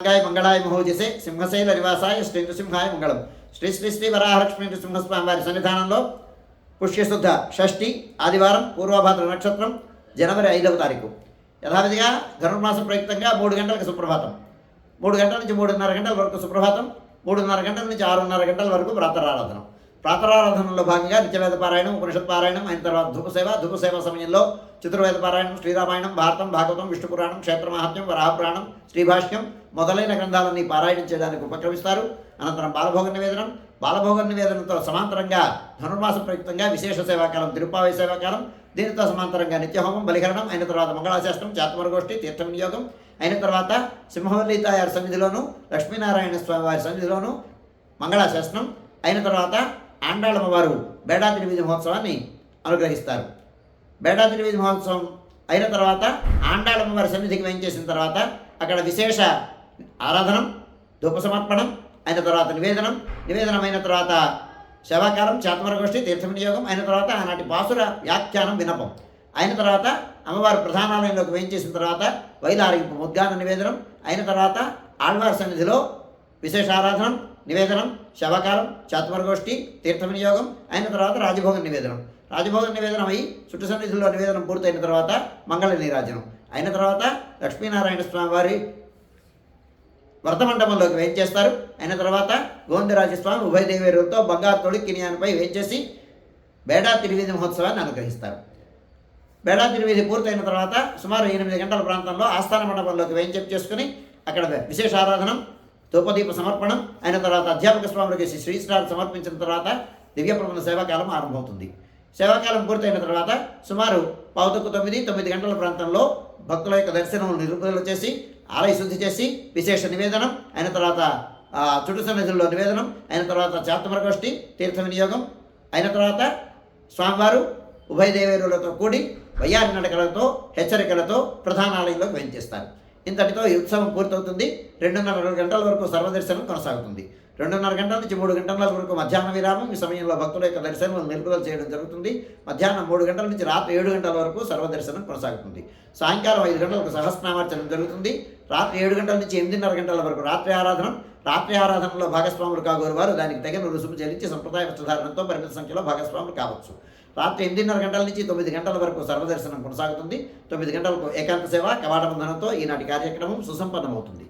మంగాయ మంగళాయ మహోజసే సింహశైల నివాసాయ శ్రీ నృసింహాయ మంగళం శ్రీ శ్రీ శ్రీ వరాహలక్ష్మి నృసింహస్వామి వారి సన్నిధానంలో పుష్యశుద్ధ షష్ఠి ఆదివారం పూర్వభాద్ర నక్షత్రం జనవరి ఐదవ తారీఖు యథావిధిగా ధనుర్మాస ప్రయుక్తంగా మూడు గంటలకు సుప్రభాతం మూడు గంటల నుంచి మూడున్నర గంటల వరకు సుప్రభాతం మూడున్నర గంటల నుంచి ఆరున్నర గంటల వరకు ప్రాతరారాధనం ప్రాతరారాధనలో భాగంగా నిత్యవేద పారాయణం ఉపనిషత్ పారాయణం అయిన తర్వాత ధూపసేవ ధూపసేవ సమయంలో చతుర్వేదపారాయణం శ్రీరామాయణం భారతం భాగవతం విష్ణుపురాణం పురాణం వరాహపురాణం శ్రీభాష్యం మొదలైన గ్రంథాలన్నీ పారాయణం చేయడానికి ఉపక్రమిస్తారు. అనంతరం బాలభోగ నివేదనం బాలభోగ నివేదనతో సమాంతరంగా ధనుర్మాస ప్రయుక్తంగా విశేష సేవాకాలం తిరుపావై సేవాకాలం దీనితో సమాంతరంగా నిత్యహోమం బలిహరణం అయిన తర్వాత మంగళాశాస్త్రం చాత్మరగోష్ఠి తీర్థ వినియోగం అయిన తర్వాత సింహవల్లి తాయారి సన్నిధిలోను లక్ష్మీనారాయణ స్వామి వారి సన్నిధిలోను మంగళాశాస్త్రం అయిన తర్వాత ఆండాళమ్మ వారు బేడా మహోత్సవాన్ని అనుగ్రహిస్తారు. బేడాద్రి తిరువిధి మహోత్సవం అయిన తర్వాత ఆండాళమ్మ వారి సన్నిధికి వేయించేసిన తర్వాత అక్కడ విశేష ఆరాధనం ధూప సమర్పణం అయిన తర్వాత నివేదనం నివేదనం అయిన తర్వాత శవాకారం చేతమరగోష్ఠి తీర్థ వినియోగం అయిన తర్వాత ఆనాటి బాసుర వ్యాఖ్యానం వినపం. అయిన తర్వాత అమ్మవారి ప్రధానాలయంలోకి వేయించేసిన తర్వాత వైలారింపు ముద్గాన నివేదనం అయిన తర్వాత ఆళ్వారి సన్నిధిలో విశేష ఆరాధనం నివేదనం శవకాలం చాతుమరగోష్ఠి తీర్థ వినియోగం అయిన తర్వాత రాజభోగ నివేదనం. రాజభోగ నివేదనం అయి చుట్టు సన్నిధిలో నివేదనం పూర్తయిన తర్వాత మంగళ నీరాజనం అయిన తర్వాత లక్ష్మీనారాయణ స్వామి వారి వ్రతమండపంలోకి వేయించేస్తారు అయిన తర్వాత గోవిందరాజస్వామి ఉభయ దేవేరులతో బంగారు తొడి కినియానిపై వేయించేసి బేడా తిరువేది మహోత్సవాన్ని అనుగ్రహిస్తారు. బేడా తిరువీధి పూర్తయిన తర్వాత సుమారు ఎనిమిది గంటల ప్రాంతంలో ఆస్థాన మండపంలోకి వేయించేపు చేసుకుని అక్కడ విశేష ఆరాధనం ధూపదీప సమర్పణం అయిన తర్వాత అధ్యాపక స్వాములకి శ్రీశ్రాలు సమర్పించిన తర్వాత దివ్యప్రబంధ సేవాకాలం ఆరంభమవుతుంది. సేవాకాలం పూర్తయిన తర్వాత సుమారు పావుతొక్కు తొమ్మిది తొమ్మిది గంటల ప్రాంతంలో భక్తుల యొక్క దర్శనం నిరుపుదలు చేసి ఆలయ శుద్ధి చేసి విశేష నివేదనం అయిన తర్వాత చుట్టు సన్నిధుల్లో నివేదనం అయిన తర్వాత చాత్తమరగోష్ఠి తీర్థ వినియోగం అయిన తర్వాత స్వామివారు ఉభయదేవేరులతో కూడి వయ్యారి నడకలతో హెచ్చరికలతో ప్రధాన ఆలయంలో వెంచేస్తారు ఇంతటితో ఈ ఉత్సవం పూర్తవుతుంది. రెండున్నర గంటల వరకు సర్వదర్శనం కొనసాగుతుంది. రెండున్నర గంటల నుంచి మూడు గంటల వరకు మధ్యాహ్న విరామం. ఈ సమయంలో భక్తుల యొక్క దర్శనం నిలుపుదల చేయడం జరుగుతుంది. మధ్యాహ్నం మూడు గంటల నుంచి రాత్రి ఏడు గంటల వరకు సర్వదర్శనం కొనసాగుతుంది. సాయంకాలం ఐదు గంటలకు సహస్రనామార్చనం జరుగుతుంది. రాత్రి ఏడు గంటల నుంచి ఎనిమిదిన్నర గంటల వరకు రాత్రి ఆరాధన. రాత్రి ఆరాధనలో భాగస్వాములు కాగోరు వారు దానికి తగిన రుసుము చెల్లించి సంప్రదాయ వస్త్రధారణతో పరిమిత సంఖ్యలో భాగస్వాములు కావచ్చు. రాత్రి ఎనిమిదిన్నర గంటల నుంచి తొమ్మిది గంటల వరకు సర్వదర్శనం కొనసాగుతుంది. తొమ్మిది గంటలకు ఏకాంత సేవ కవాట బంధనంతో ఈనాటి కార్యక్రమం సుసంపన్నమవుతుంది.